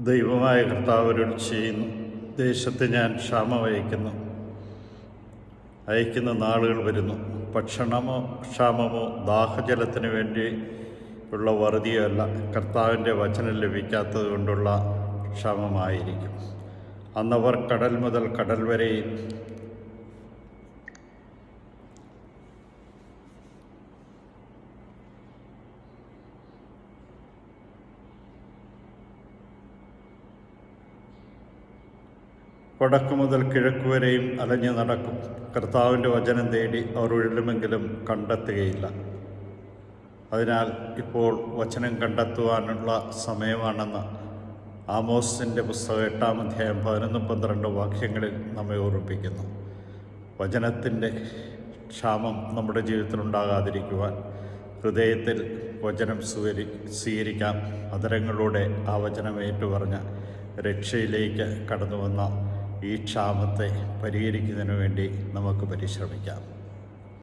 ദൈവമായ കർത്താവരോട് ചെയ്യുന്നു. ദേശത്ത് ഞാൻ ക്ഷാമം അയക്കുന്നു. അയക്കുന്ന നാളുകൾ വരുന്നു. ഭക്ഷണമോ ക്ഷാമമോ ദാഹജലത്തിന് വേണ്ടി ഉള്ള വറുതിയോ അല്ല. കർത്താവിന്റെ വചനം ലഭിക്കാത്തത് കൊണ്ടുള്ള ക്ഷാമമായിരിക്കും. അന്നവർ കടൽ മുതൽ കടൽ വരെയും വടക്കു മുതൽ കിഴക്ക് വരെയും അലഞ്ഞു നടക്കും. കർത്താവിന്റെ വചനം തേടി അവർ ഉഴലുമെങ്കിലും കണ്ടെത്തുകയില്ല. അതിനാൽ ഇപ്പോൾ വചനം കണ്ടെത്തുവാനുള്ള സമയമാണെന്ന് ആമോസിന്റെ പുസ്തകം എട്ടാം അധ്യായം പതിനൊന്നും പന്ത്രണ്ട് വാക്യങ്ങളിൽ നമ്മെ ഓർമ്മിപ്പിക്കുന്നു. വചനത്തിന്റെ ക്ഷാമം നമ്മുടെ ജീവിതത്തിലുണ്ടാകാതിരിക്കുവാൻ ഹൃദയത്തിൽ വചനം സ്വീകരി സ്വീകരിക്കാം. അതരങ്ങളിലൂടെ ആ വചനം ഏറ്റുപറഞ്ഞ് രക്ഷയിലേക്ക് കടന്നു വന്ന ഈ ക്ഷാമത്തെ പരിഹരിക്കുന്നതിന് വേണ്ടി നമുക്ക് പരിശ്രമിക്കാം.